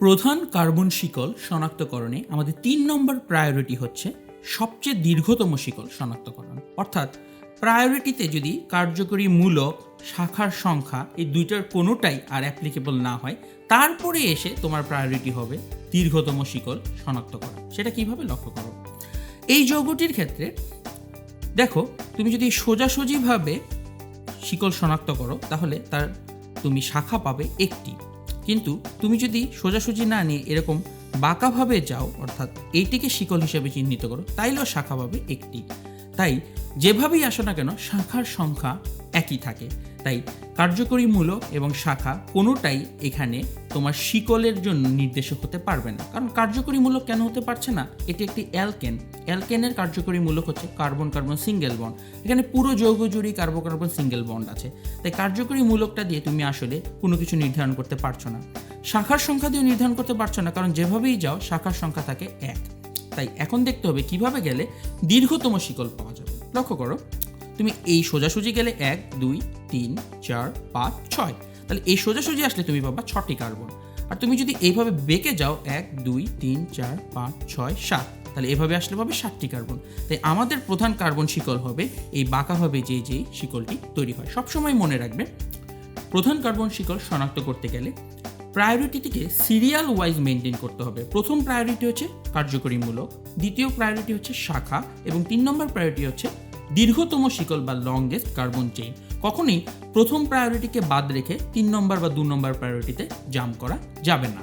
প্রধান কার্বন শিকল শনাক্তকরণে আমাদের তিন নম্বর প্রায়োরিটি হচ্ছে সবচেয়ে দীর্ঘতম শিকল শনাক্তকরণ। অর্থাৎ প্রায়োরিটিতে যদি কার্যকরী মূলক, শাখার সংখ্যা এই দুইটার কোনোটাই আর অ্যাপ্লিকেবল না হয়, তারপরে এসে তোমার প্রায়োরিটি হবে দীর্ঘতম শিকল শনাক্ত করা সেটা কীভাবে লক্ষ্য করো? এই যৌগটির ক্ষেত্রে দেখো, তুমি যদি সোজাসুজিভাবে শিকল শনাক্ত করো, তাহলে তার তুমি শাখা পাবে একটি। কিন্তু তুমি যদি সোজাসুজি না নিয়ে এরকম বাঁকাভাবে যাও, অর্থাৎ এইটিকে শিকল হিসেবে চিহ্নিত করো, তাইলেও শাখাভাবে একটি। তাই যেভাবেই আসো না কেন, শাখার সংখ্যা একই থাকে। তাই কার্যকরী মূলক এবং শাখা কোনোটাই এখানে তোমার শিকলের জন্য নির্দেশক হতে পারবে না। কারণ কার্যকরী মূলক কেন হতে পারছে না? এটি একটি অ্যালকেন। অ্যালকেনের কার্যকরী মূলক হচ্ছে কার্বন কার্বন সিঙ্গেল বন্ড। এখানে পুরো যৌগ জুড়েই কার্বন কার্বন সিঙ্গেল বন্ড আছে। তাই কার্যকরী মূলকটা দিয়ে তুমি আসলে কোনো কিছু নির্ধারণ করতে পারছ না। শাখার সংখ্যা দিয়ে নির্ধারণ করতে পারছ না, কারণ যেভাবেই যাও, শাখার সংখ্যা থাকে এক। তাই এখন দেখতে হবে কীভাবে গেলে দীর্ঘতম শিকল পাওয়া যাবে। লক্ষ্য করো, তুমি এই সোজাসুজি গেলে এক, দুই, তিন, চার, পাঁচ, ছয়। তাহলে এই সোজাসুজি আসলে তুমি পাবা ছটি কার্বন। আর তুমি যদি এইভাবে বেঁকে যাও, এক, দুই, তিন, চার, পাঁচ, ছয়, সাত, তাহলে এভাবে আসলে পাবে সাতটি কার্বন। তাই আমাদের প্রধান কার্বন শিকল হবে, এই বাঁকাভাবে যে যে শিকলটি তৈরি হয়। সবসময় মনে রাখবে, প্রধান কার্বন শিকল শনাক্ত করতে গেলে প্রায়োরিটিটিকে সিরিয়াল ওয়াইজ মেনটেন করতে হবে। প্রথম প্রায়োরিটি হচ্ছে কার্যকরীমূলক দ্বিতীয় প্রায়োরিটি হচ্ছে শাখা, এবং তিন নম্বর প্রায়োরিটি হচ্ছে দীর্ঘতম শিকল বা লংগেস্ট কার্বন চেইন কখনোই প্রথম প্রায়োরিটিকে বাদ রেখে তিন নম্বর বা দু নম্বর প্রায়োরিটিতে জাম্প করা যাবে না।